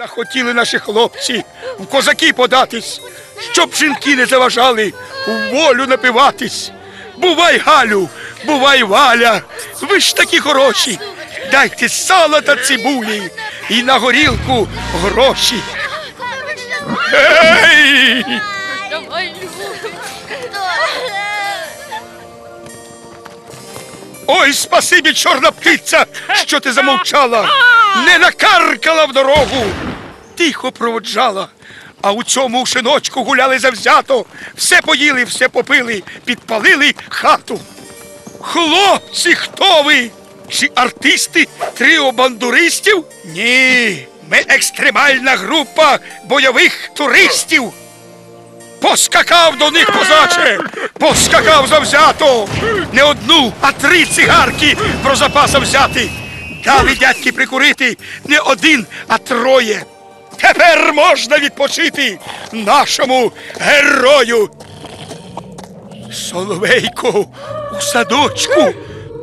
Захотіли наші хлопці в козаки податись, щоб жінки не заважали в волю напиватись. Бувай, Галю, бувай, Валя, ви ж такі хороші. Дайте сала та цибулі і на горілку гроші. Ей! Ой, спасибі, чорна птиця, що ти замовчала, не накаркала в дорогу, тихо проводжала. А у цьому шиночку гуляли завзято, все поїли, все попили, підпалили хату. Хлопці, хто ви? Чи артисти тріо бандуристів? Ні, ми екстремальна група бойових туристів. Поскакав до них козаче, поскакав завзято. Не одну, а три цигарки про запаса взяти. Дали дядьки прикурити не один, а троє. Тепер можна відпочити нашому герою. Соловейко у садочку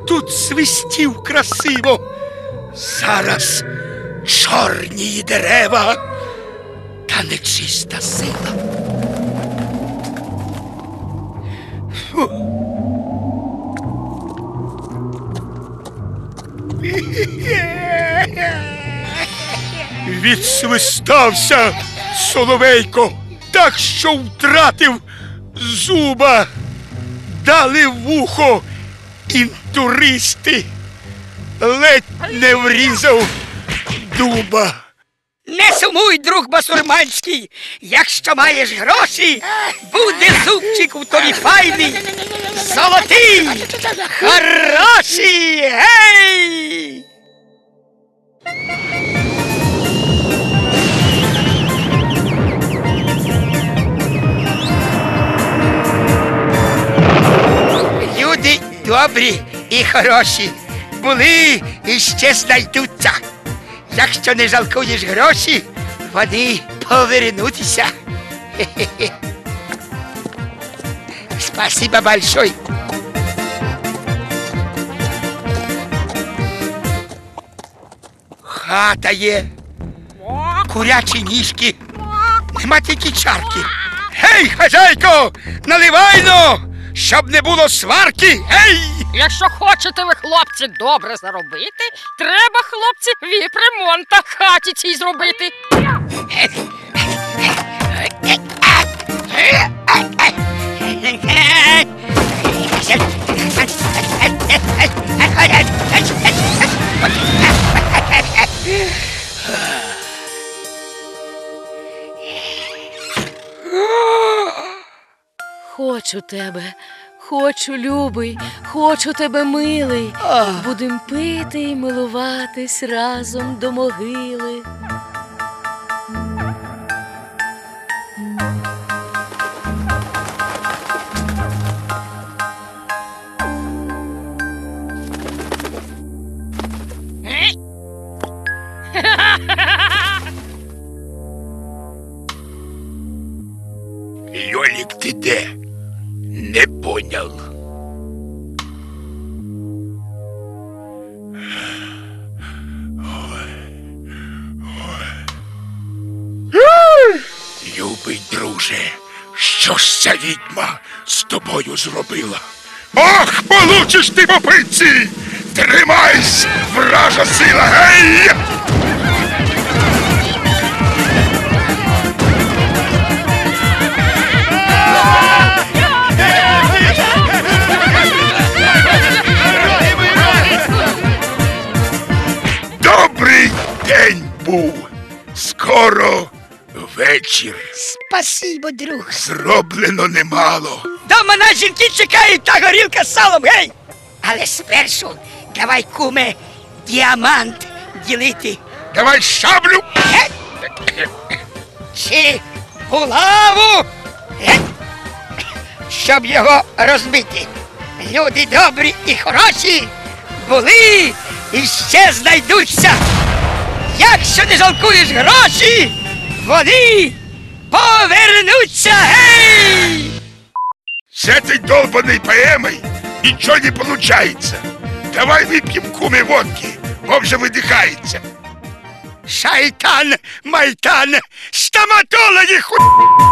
тут свистів красиво. Зараз чорні дерева та нечиста сила. Відсвистався Соловейко, так що втратив зуба, дали вухо інтуристи, ледь не врізав дуба. Не сумуй, друг басурманський, якщо маєш гроші, буде зубчик у тобі файний, золотий, добрі і хороші були і ще знайдуться. Якщо не жалкуєш гроші, вони повернутися. Хе-хе-хе. Спасибо большой. Хата є, курячі ніжки, нема тільки чарки. Гей, хазяйко, наливайно, щоб не було сварки. Гей! Якщо хочете ви, хлопці, добре заробити, треба, хлопці, віпремонта хаті цій зробити. Хочу тебе, хочу, любий, хочу тебе, милий. Будем пити і милуватись разом до могили. Льолік, ти де? Не поняв. Любий друже, що ж ця відьма з тобою зробила? Ох, получиш ти по пиці! Тримайсь, вража сила, гей! Вечір. Спасибо, друг. Зроблено немало. Дома нас жінки чекають та горілка з салом, гей! Але спершу давай, куме, діамант ділити. Давай шаблю. Гей! Чи булаву? Гей! Щоб його розбити. Люди добрі і хороші були і ще знайдуться. Якщо не жалкуєш гроші, вони повернуться, гей! З этой долбаной поэмой ничего не получается. Давай выпьем куме водки, он же выдыхается. Шайтан, майтан, стоматологи ху...